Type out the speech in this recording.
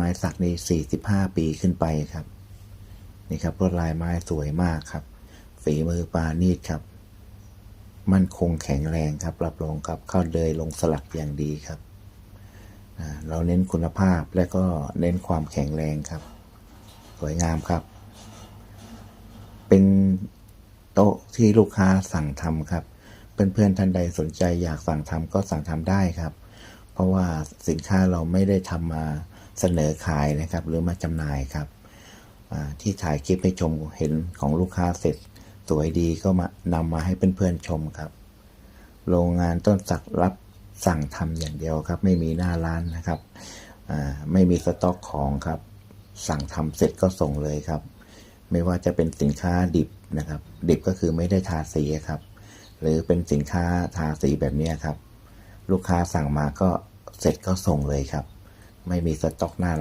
ไม้สักนี่ 45 ปีขึ้นไปครับ นี่ครับลวดลายไม้สวยมากครับ ฝีมือปาณีตครับ มั่นคงแข็งแรงครับ รับรองครับเข้าเลยลงสลักอย่างดีครับ เราเน้นคุณภาพและก็เน้นความแข็งแรงครับ สวยงามครับ เป็นโต๊ะที่ลูกค้าสั่งทำครับ เพื่อนๆท่านใดสนใจอยากสั่งทำก็สั่งทำได้ครับ เพราะว่าสินค้าเราไม่ได้ทำมา เสนอขายนะครับ หรือมาจำหน่ายครับที่ถ่ายคลิปให้ชมเห็นของลูกค้าเสร็จสวยดีก็มานำมาให้เพื่อนๆชมครับ โรงงานต้นสักรับสั่งทำอย่างเดียวครับ ไม่มีหน้าร้านนะครับไม่มีสต็อกของครับ สั่งทำเสร็จก็ส่งเลยครับ ไม่ว่าจะเป็นสินค้าดิบนะครับ ดิบก็คือไม่ได้ทาสีครับ หรือเป็นสินค้าทาสีแบบนี้ครับ ลูกค้าสั่งมาก็เสร็จก็ส่งเลยครับ ไม่มีสต็อกหน้าร้าน